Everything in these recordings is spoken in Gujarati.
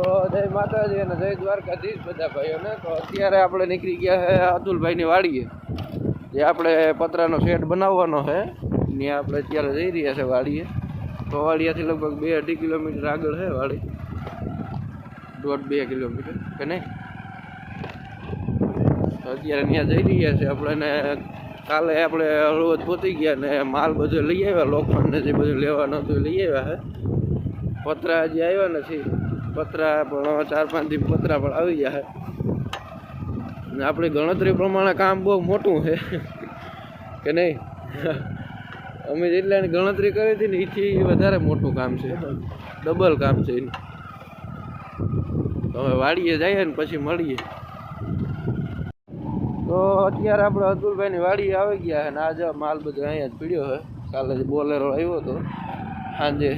તો જય માતાજી અને જય દ્વારકાધીશ બધા ભાઈઓને. તો અત્યારે આપણે નીકળી ગયા છે અતુલભાઈની વાડીએ, જે આપણે પતરાનો શેડ બનાવવાનો છે ત્યાં આપણે અત્યારે જઈ રહ્યા છે વાડીએ. તો વાડિયાથી લગભગ બે અઢી કિલોમીટર આગળ છે વાડી. દોઢ બે કિલોમીટર, કે નહીં? તો અત્યારે ત્યાં જઈ રહ્યા છે આપણે કાલે આપણે હળવદ પહોંચી ગયા ને માલ બધો લઈ આવ્યા લોકમાન જે બધું લેવાનું હતું લઈ આવ્યા છે પતરા હજી આવ્યા નથી. પતરા પણ ચાર પાંચ દિવસ પતરા પણ આવી ગયા ને આપણી ગણતરી પ્રમાણે કામ બહુ મોટું છે. કે નહીં? અમે જેટલાની ગણતરી કરી હતી ને એથી વધારે મોટું કામ છે. ડબલ કામ છે એનું. હવે વાડીએ જઈએ ને પછી મળીએ. તો અત્યારે આપણે અતુલભાઈની વાડી આવી ગયા છે ને આજે માલ બધો અહીંયા જ પીડ્યો છે. કાલે જ બોલેરો આવ્યો હતો. સાંજે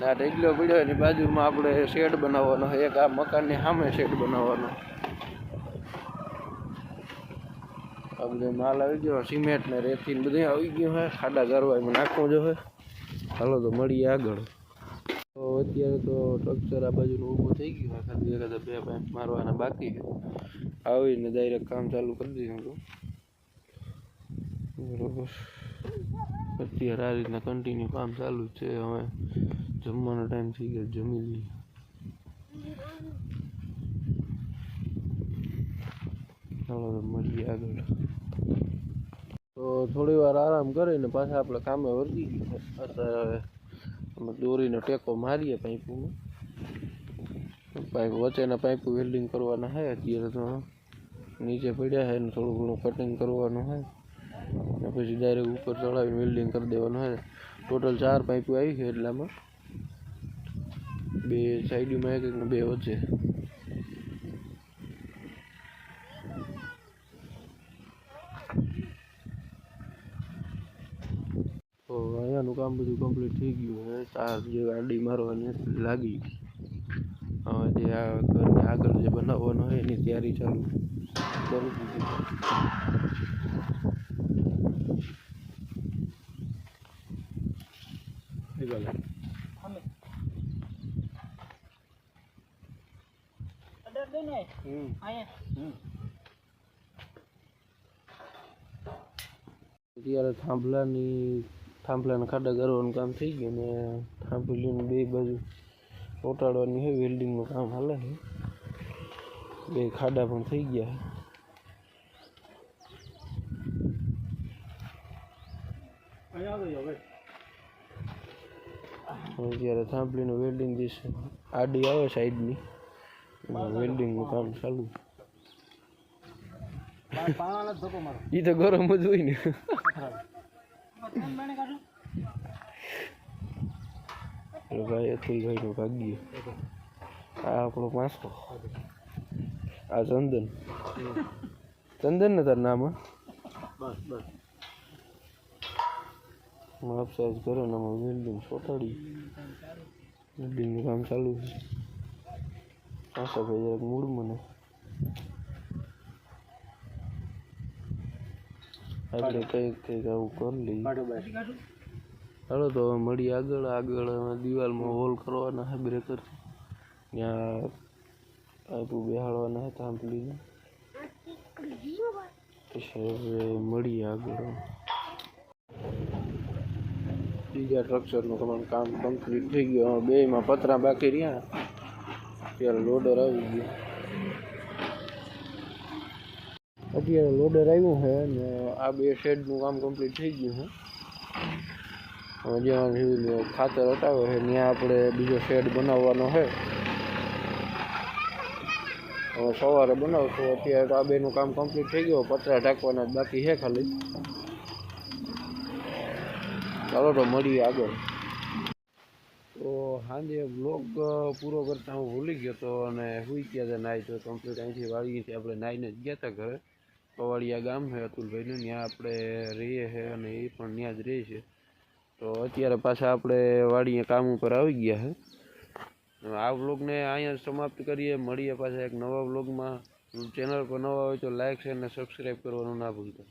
ને આ ઢેગલો પીડ્યો એની બાજુમાં આપણે શેડ બનાવવાનો એક આ મકાનની સામે શેડ બનાવવાનો. આ બધો માલ આવી ગયો, સિમેન્ટ ને રેતી ને બધું આવી ગયું હોય ખાડા કરવા એમાં નાખવું જો હોય હાલો તો મળીએ આગળ. તો અત્યારે તો સ્ટ્રક્ચર આ બાજુનું ઊભું થઈ ગયું હોય ખાલી એકાદા બે પાઇપ મારવાના બાકી છે. આવીને ડાયરેક્ટ કામ ચાલુ કરી દીધું હતું બરોબર. અત્યારે આ રીતના કન્ટિન્યુ કામ ચાલુ છે હવે. જમવાનો ટાઈમ થઈ ગયો, જમી લઈએ. ચાલો તો મળીએ આગળ. તો થોડી વાર આરામ કરીને પાછા આપણે કામે વર્ગી ગયું અત્યારે હવે દોરીનો ટેકો મારીએ પાઇપમાં. પાઇપ વચ્ચેના પાઇપ વેલ્ડિંગ કરવાના છે, અત્યારે તો નીચે પડ્યા છે ને થોડું ઘણું કટિંગ કરવાનું છે. ને પછી ડાયરેક્ટ ઉપર ચડાવીને વેલ્ડિંગ કરી દેવાનું છે. ટોટલ ચાર પાઇપો આવી છે એટલામાં. બે સાઈડમાં એક એક ને બે વચ્ચે. તો અહીંયાનું કામ બધું કમ્પ્લીટ થઈ ગયું હવે તાર જે ગાડી મારવાની લાગી હવે જે આ ઘરની આગળ જે બનાવવાનો હોય એની તૈયારી ચાલુ કરી દીધી હમ. અત્યારે થાંભલાની થાંભલાના ખાડા કરવાનું કામ થઈ ગયું ને થાંભલીની બે બાજુ ઓટાડવાની છે વેલ્ડિંગનું કામ હાલે છે બે ખાડા પણ થઈ ગયા છે અત્યારે થાંભલીનું વેલ્ડિંગ જે આડી આવે સાઈડની. વેલ્ડિંગનું કામ ચાલુ ઈ તો ગરમ જ હોય ને ભાઈ અતુલભાઈ નો ભાગ્ય આ આપણો પાસો આ ચંદન ચંદન ને તાર નામ? માપ સાઈઝ કરો ને વેલ્ડિંગ ચોટાડી વેલ્ડિંગનું કામ ચાલુ છે પાછા ભાઈ જરાક મૂળ મને આપણે કંઈક કંઈક આવું કરી લઈએ ચાલો તો હવે મળીએ આગળ આગળ દિવાલમાં હોલ કરવાના છે બ્રેકર ત્યાં પાઇપો બેહાડવાના હે થાંભલીને પછી હવે મળીએ આગળ બીજા સ્ટ્રક્ચરનું તમારું કામ કમ્પ્લીટ થઈ ગયું બે બેયમાં પતરા બાકી રહ્યા ત્યારે લોડર આવી ગયું. અત્યારે લોડર આવ્યું છે ને આ બે શેડનું કામ કમ્પ્લીટ થઈ ગયું છે. હવે જ્યાં ખાતર હટાવે છે, ત્યાં આપણે બીજો શેડ બનાવવાનો છે. હવે સવારે બનાવશું, અત્યારે તો આ બેનું કામ કમ્પ્લીટ થઈ ગયું, પતરા ઢાંકવાના બાકી છે ખાલી. ચાલો તો મળીએ આગળ. તો સાંજે બ્લોગ પૂરો કરતા હું ભૂલી ગયો તો અને સુઈ ગયા હતા નાઈ તો કમ્પ્લીટ અહીંથી વાળીથી આપણે નાઈને જ ગયા હતા ઘરે. પવાડિયા ગામ છે અતુલભાઈનું. ત્યાં આપણે રહીએ છે અને એ પણ ત્યાં જ રહે છે. તો અત્યારે પાછા આપણે વાડીએ કામ ઉપર આવી ગયા છે આ વ્લોગને અહીંયા સમાપ્ત કરીએ. મળીએ પાછા એક નવા વ્લોગમાં ચેનલ પર નવા હોય તો લાઇક શેર અને સબસ્ક્રાઈબ કરવાનું ના ભૂલતા.